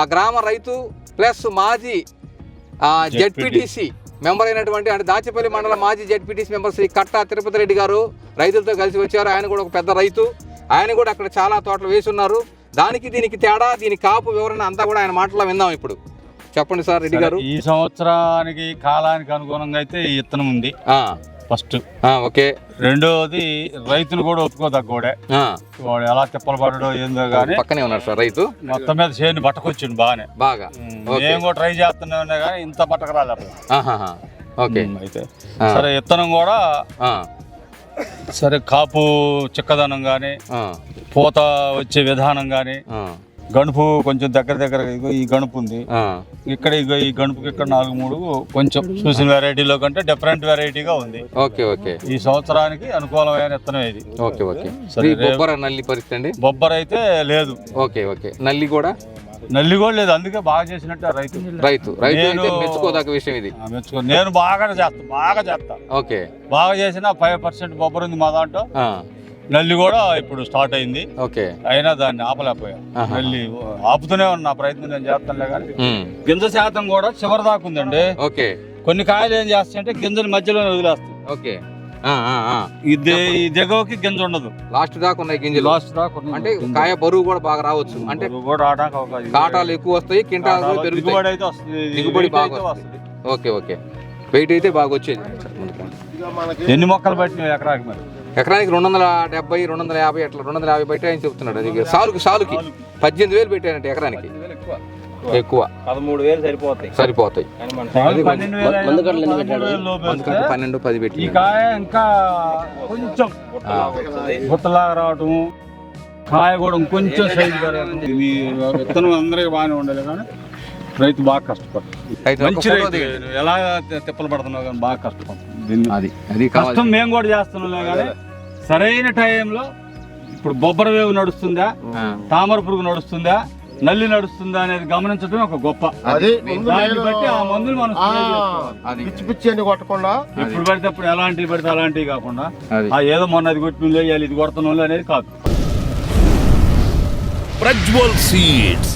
ఆ గ్రామ రైతు ప్లస్ మాజీ జెడ్పీటీసీ మెంబర్ అయినటువంటి అంటే దాచేపల్లి మండల మాజీ జెడ్పీటీసీ మెంబర్ శ్రీ కట్టా తిరుపతి రెడ్డి గారు రైతులతో కలిసి వచ్చారు. ఆయన కూడా ఒక పెద్ద రైతు. ఆయన కూడా అక్కడ చాలా తోటలు వేసి ఉన్నారు. దానికి దీనికి తేడా దీని కాపు వివరణ అంతా కూడా ఆయన మాటలో విందాం ఇప్పుడు. చెప్పండి సార్ రెడ్డి గారు. ఈ సంవత్సరానికి కాలానికి అనుగుణంగా అయితే ఈ ఇత్తనం ఉంది. ఫస్ట్. ఓకే. రెండోది రైతులు కూడా ఒప్పుకోదగ్గోడే వాడు ఎలా తిప్పలు పడడో ఏందో కానీ పక్కనే సార్ రైతు. మొత్తం మీద చేను పట్టకొచ్చిండు బాగానే. బాగా. మేము కూడా ట్రై చేస్తూనే ఉన్నా కానీ ఇంత పట్టక రాలే అప్పుడు. ఆహాహా. ఓకే. అయితే. సరే ఇత్తనం కూడా సరే కాపు చిక్కదనం కానీ పూత వచ్చే విధానం కానీ గణుపు కొంచెం దగ్గర దగ్గర ఇగో ఈ గణుపు ఉంది. ఇక్కడ ఇగో ఈ గణుపుకి ఇక్కడ నాలుగు మూడు కొంచెం చూసిన వెరైటీలో కంటే డిఫరెంట్ వెరైటీగా ఉంది. Okay okay. ఈ సంవత్సరానికి అనుకూలమైన విత్తనం ఇది. Okay okay. సరే, బొబ్బర నల్లి పరిస్థితి అండి? బొబ్బర్ అయితే లేదు. Okay okay. నల్లి కూడా? నల్లి కూడా లేదు. అందుకే బాగా చేసినట్టు రైతు. రైతు రైతు అయితే మెచ్చుకోదగ్గ విషయం ఇది. మెచ్చుకో నేను బాగా చేస్తా బాగా చేస్తా. ఓకే. బాగా చేసిన ఫైవ్ పర్సెంట్ బొబ్బర్ ఉంది మా దాంట్లో. నల్లి కూడా ఇప్పుడు స్టార్ట్ అయింది. ఓకే. అయినా దాన్ని ఆపలేకపోయా. నల్లి ఆపుతూనే ఉన్నా ప్రయత్నం నేను చేస్తానులే కానీ గింజ శాతం కూడా చివరి దాకా ఉందండి. ఓకే. కొన్ని కాయలు ఏం చేస్తాయంటే గింజని మధ్యలోనే వదిలేస్తాయి. ఓకే. ఇది ఈ దిగవకి గింజ ఉండదు. లాస్ట్ దాకా ఉన్నాయి గింజలు. లాస్ట్ దాకా. అంటే కాయ బరువు కూడా బాగా రావచ్చు. అంటే కాటాలు ఎక్కువ వస్తాయి కింటాలు పెరుగుతాయి. దిగుబడి అయితే వస్తుంది. దిగుబడి బాగా వస్తుంది. Okay okay. వెయిట్ అయితే బాగా వచ్చేది. ఎన్ని మొక్కలు పట్టినాయి ఎకరాకి మరి? ఎకరానికి రెండు వందల డెబ్బై రెండు వందల యాభై అట్లా రెండు వందల యాభై బయట ఆయన చెప్తున్నాడు అది సాలుకి సాలుకి పద్దెనిమిది వేలు పెట్టారంటే ఎకరానికి. ఎక్కువ. పదమూడు వేలు సరిపోతాయి. సరిపోతాయి. పన్నెండు పది ఈ పెట్టి కాయ ఇంకా కొంచెం రావటం కాయ కూడా ఇంకొంచెం సైజు ఇది విత్తనం అందరికీ బాగానే ఉండాలి కానీ రైతు బాగా ఒక మంచి రైతు. ఎలా తిప్పలు పడుతున్నావు కానీ బాగా కష్టపడుతుంది అది అది కావాలి. కష్టం మేము కూడా చేస్తున్నాం కానీ సరైన టైంలో ఇప్పుడు బొబ్బర వేవు నడుస్తుందా? తామర పురుగు నడుస్తుందా? నల్లి నడుస్తుందా అనేది గమనించడం ఒక గొప్ప. దాన్ని బట్టి ఆ మందులు మనం పిచ్చి పిచ్చి అని కొట్టకుండా ఇప్పుడు పడితే అప్పుడు ఎలాంటివి పడితే అలాంటివి కాకుండా అది. ఆ ఏదో మొన్న అది కొట్టిన వేయాలి ఇది కొడుతున్న అనేది కాదు. ప్రజ్వల్ సీడ్స్.